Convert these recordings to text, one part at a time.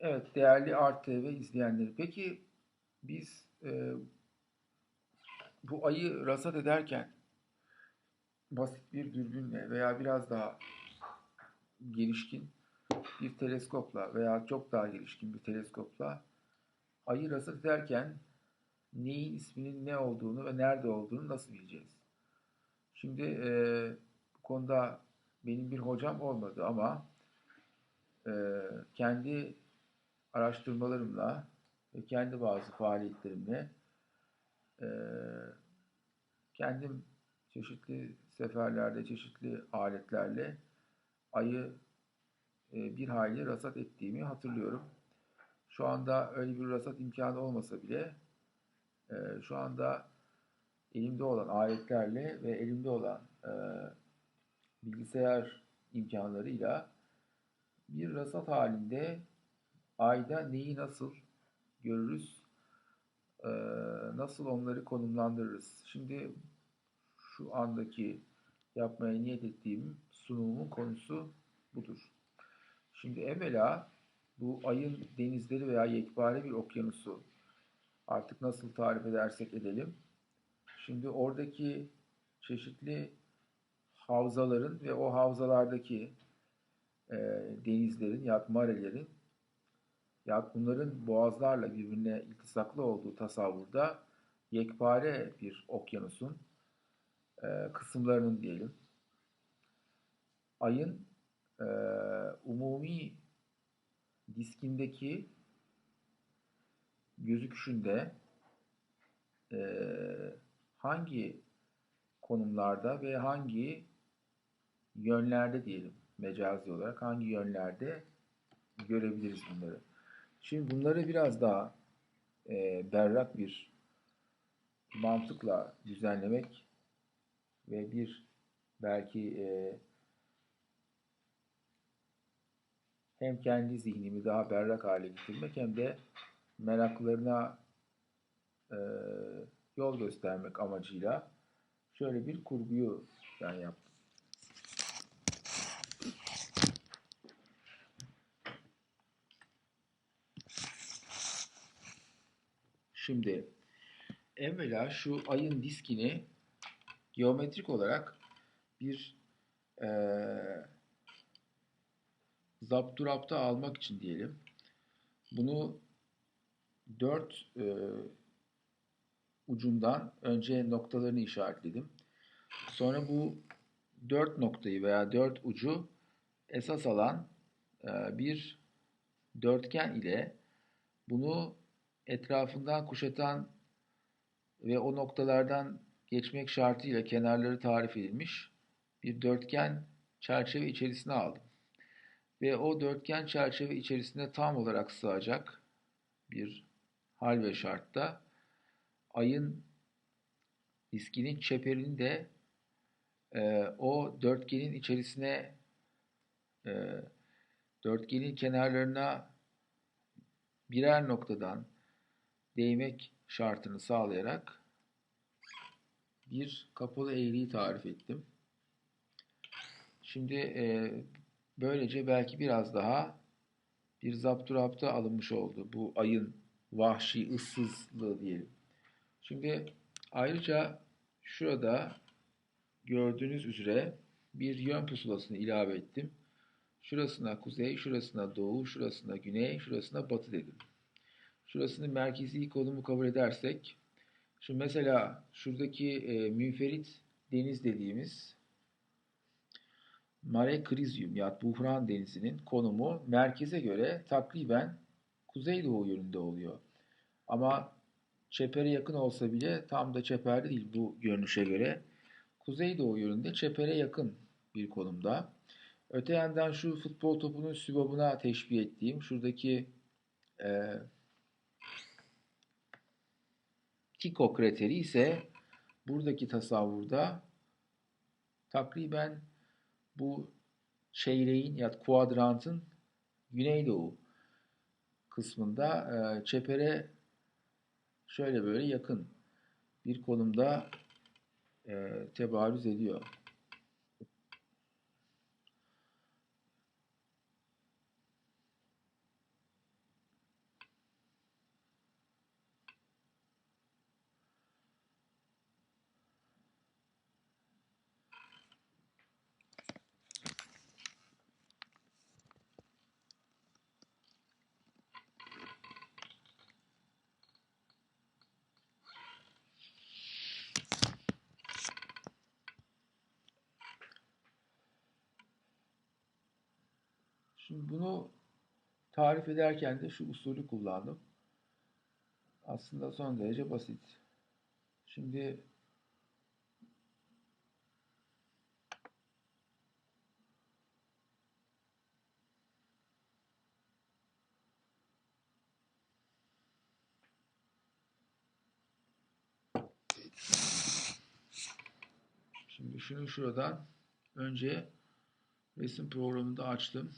Evet değerli RTV izleyenleri. Peki biz e, bu ayı rasat ederken basit bir dürbünle veya biraz daha gelişkin bir teleskopla veya çok daha gelişkin bir teleskopla ayı rasat ederken neyin isminin ne olduğunu ve nerede olduğunu nasıl bileceğiz? Şimdi e, bu konuda benim bir hocam olmadı ama e, kendi araştırmalarımla ve kendi bazı faaliyetlerimle e, kendim çeşitli seferlerde, çeşitli aletlerle ayı e, bir hayli rasat ettiğimi hatırlıyorum. Şu anda öyle bir rasat imkanı olmasa bile e, şu anda elimde olan aletlerle ve elimde olan e, bilgisayar imkanlarıyla bir rasat halinde ayda neyi nasıl görürüz, e, nasıl onları konumlandırırız. Şimdi şu andaki yapmaya niyet ettiğim sunumumun konusu budur. Şimdi evvela bu ayın denizleri veya yekpare bir okyanusu artık nasıl tarif edersek edelim. Şimdi oradaki çeşitli havzaların ve o havzalardaki e, denizlerin ya marelerin ya bunların boğazlarla birbirine iltisaklı olduğu tasavvurda yekpare bir okyanusun e, kısımlarının diyelim ayın e, umumi diskindeki gözüküşünde e, hangi konumlarda ve hangi yönlerde diyelim mecazi olarak hangi yönlerde görebiliriz bunları. Şimdi bunları biraz daha e, berrak bir mantıkla düzenlemek ve bir belki e, hem kendi zihnimi daha berrak hale getirmek hem de meraklarına e, yol göstermek amacıyla şöyle bir kurguyu ben yaptım. Şimdi evvela şu ayın diskini geometrik olarak bir e, zapturapta almak için diyelim. Bunu dört e, ucundan önce noktalarını işaretledim. Sonra bu dört noktayı veya dört ucu esas alan e, bir dörtgen ile bunu etrafından kuşatan ve o noktalardan geçmek şartıyla kenarları tarif edilmiş bir dörtgen çerçeve içerisine aldım. Ve o dörtgen çerçeve içerisinde tam olarak sığacak bir hal ve şartta ayın diskinin çeperini de e, o dörtgenin içerisine e, dörtgenin kenarlarına birer noktadan değmek şartını sağlayarak bir kapalı eğriyi tarif ettim. Şimdi e, böylece belki biraz daha bir zapturapta alınmış oldu. Bu ayın vahşi ıssızlığı diyelim. Şimdi ayrıca şurada gördüğünüz üzere bir yön pusulasını ilave ettim. Şurasına kuzey, şurasına doğu, şurasına güney, şurasına batı dedim. Şurasını merkezi konumu kabul edersek, şimdi mesela şuradaki e, münferit deniz dediğimiz Mare Krizyum ya Buhran Denizi'nin konumu merkeze göre takriben kuzeydoğu yönünde oluyor. Ama çepere yakın olsa bile tam da çeperde değil bu görünüşe göre. Kuzeydoğu yönünde çepere yakın bir konumda. Öte yandan şu futbol topunun sübabına teşbih ettiğim şuradaki e, Tycho krateri ise buradaki tasavvurda takriben bu çeyreğin ya kuadrantın güneydoğu kısmında e, çepere şöyle böyle yakın bir konumda e, tebarüz ediyor. Şimdi bunu tarif ederken de şu usulü kullandım. Aslında son derece basit. Şimdi Şimdi şunu şuradan önce resim programında açtım.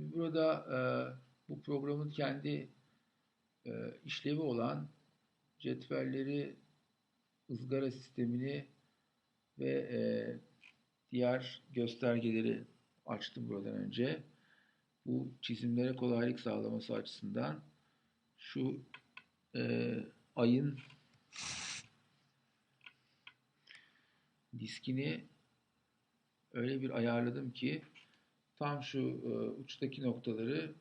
Burada e, bu programın kendi e, işlevi olan cetvelleri, ızgara sistemini ve e, diğer göstergeleri açtım buradan önce. Bu çizimlere kolaylık sağlaması açısından şu e, ayın diskini öyle bir ayarladım ki tam şu e, uçtaki noktaları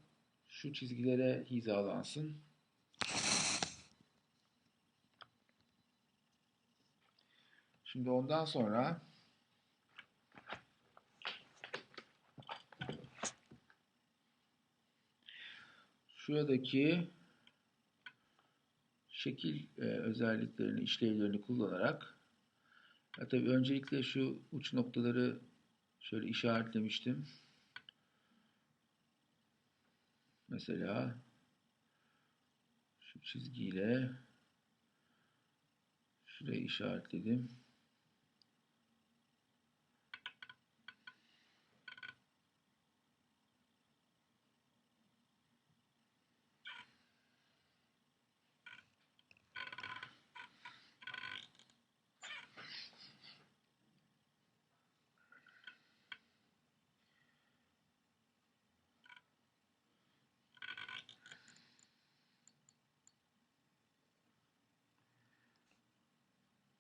şu çizgilere hizalansın. Şimdi ondan sonra şuradaki şekil e, özelliklerini, işlevlerini kullanarak ya tabii öncelikle şu uç noktaları şöyle işaretlemiştim. Mesela şu çizgiyle şurayı işaretledim.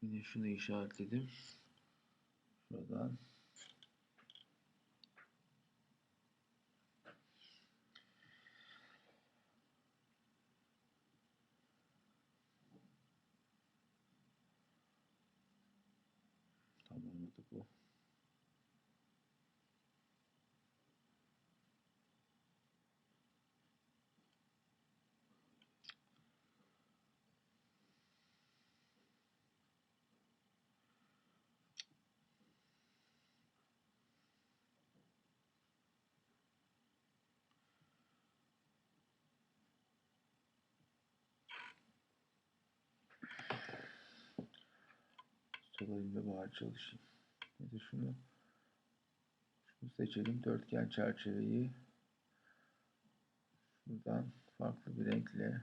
Yine şunu işaretledim. Şuradan. Tamamladı bu. Sol elimle bari çalışayım. Ya da şunu, şunu seçelim. Dörtgen çerçeveyi buradan farklı bir renkle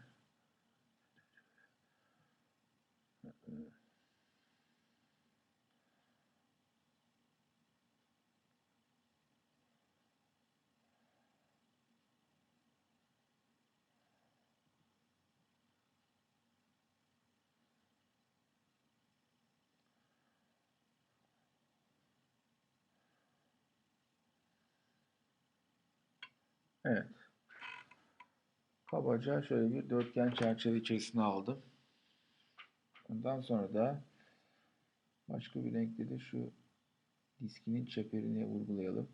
Evet. Kabaca şöyle bir dörtgen çerçeve içerisine aldım. Ondan sonra da başka bir renkle de şu diskinin çeperini vurgulayalım.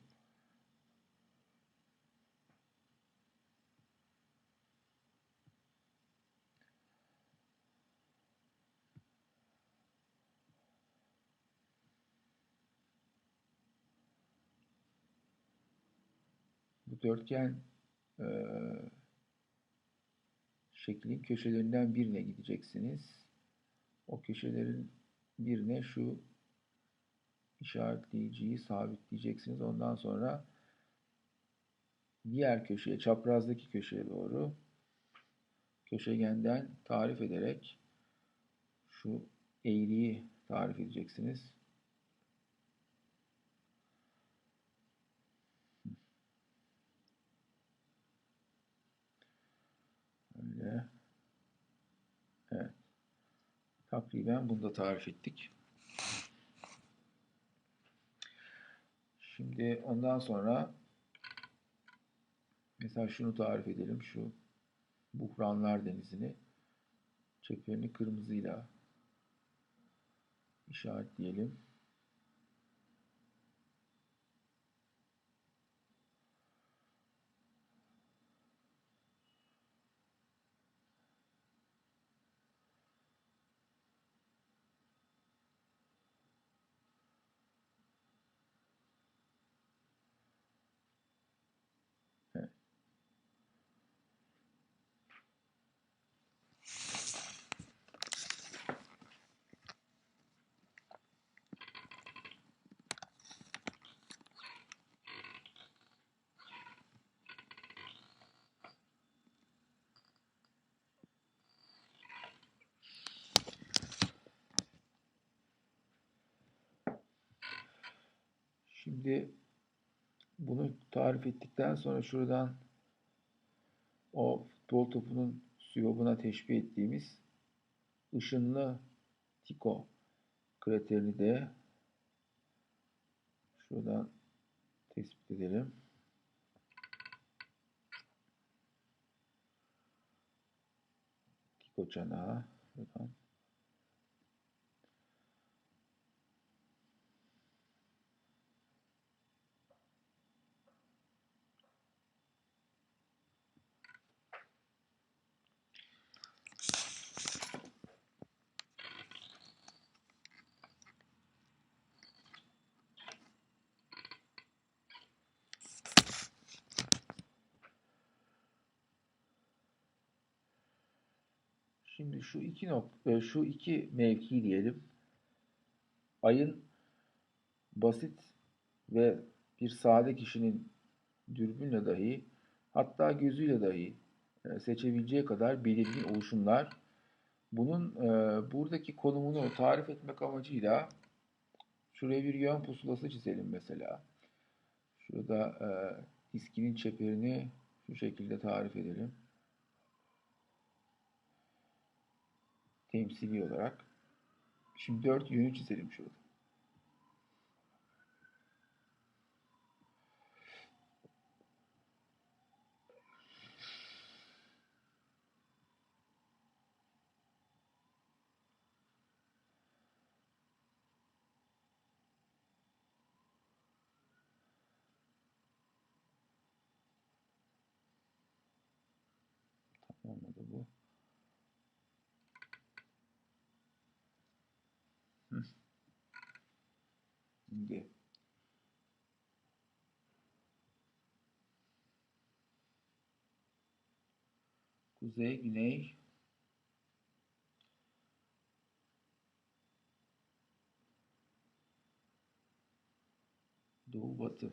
Dörtgen e, şeklin köşelerinden birine gideceksiniz. O köşelerin birine şu işaretleyiciyi sabitleyeceksiniz. Ondan sonra diğer köşeye, çaprazdaki köşeye doğru köşegenden tarif ederek şu eğriyi tarif edeceksiniz. Öyle. Evet. Takriben bunu da tarif ettik. Şimdi ondan sonra mesela şunu tarif edelim. Şu Buhranlar Denizi'ni çeperini kırmızıyla işaretleyelim. Şimdi bunu tarif ettikten sonra şuradan o futbol topunun siyobuna teşbih ettiğimiz ışınlı Tycho kraterini de şuradan tespit edelim. Tycho çanağı şuradan Şimdi şu iki nokta, şu iki mevki diyelim. Ayın basit ve bir sade kişinin dürbünle dahi hatta gözüyle dahi e, seçebileceği kadar belirgin oluşumlar. Bunun e, buradaki konumunu tarif etmek amacıyla şuraya bir yön pusulası çizelim mesela. Şurada e, diskinin çeperini şu şekilde tarif edelim. Temsili olarak. Şimdi dört yönü çizelim şurada. Olmadı bu. Şimdi kuzey, güney, doğu, batı.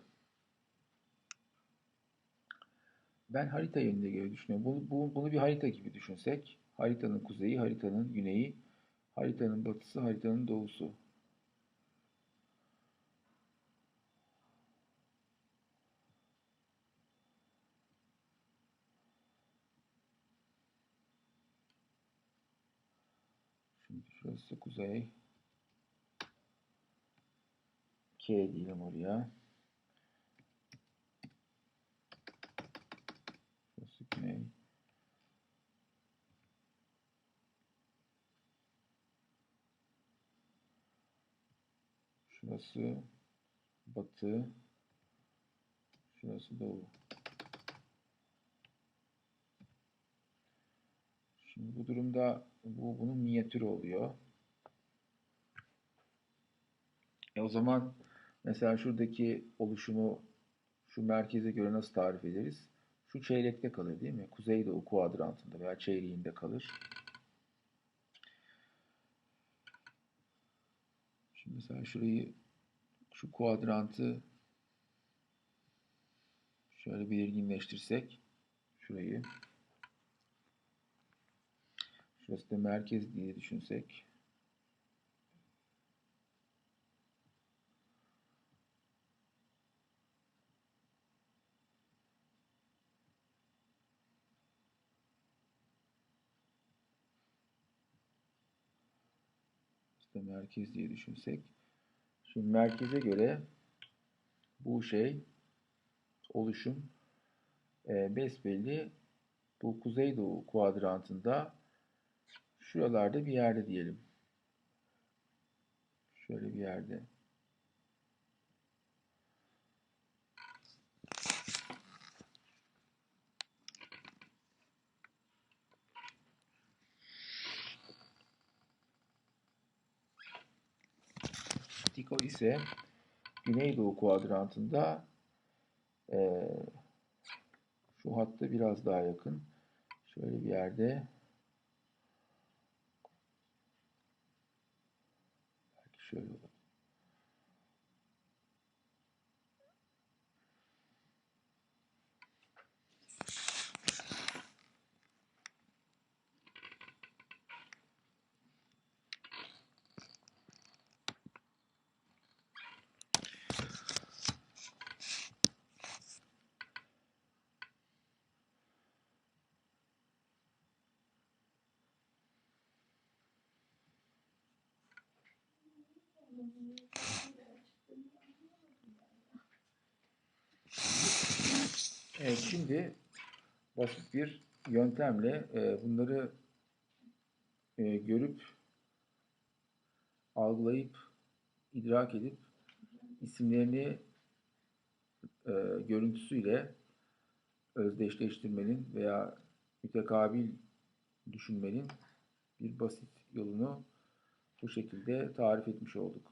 Ben harita yönünde göre düşünüyorum. Bunu, bu, bunu bir harita gibi düşünsek, haritanın kuzeyi, haritanın güneyi, haritanın batısı, haritanın doğusu. Şimdi şurası kuzey. K diyelim oraya. Şurası güney. Şurası batı. Şurası doğu. Şimdi bu durumda bu bunun minyatürü oluyor. E o zaman mesela şuradaki oluşumu şu merkeze göre nasıl tarif ederiz? Şu çeyrekte kalır değil mi? Kuzeydoğu kuadrantında veya çeyreğinde kalır. Şimdi mesela şurayı şu kuadrantı şöyle belirginleştirsek şurayı Şurası da merkez diye düşünsek. İşte merkez diye düşünsek. Şimdi merkeze göre bu şey oluşum e, besbelli bu kuzeydoğu kuadrantında Şuralarda bir yerde diyelim. Şöyle bir yerde. Tiko ise Güneydoğu kuadrantında e, şu hatta biraz daha yakın. Şöyle bir yerde Şöyle olur. Evet, şimdi basit bir yöntemle e, bunları e, görüp, algılayıp, idrak edip isimlerini e, görüntüsüyle özdeşleştirmenin veya mütekabil düşünmenin bir basit yolunu bu şekilde tarif etmiş olduk.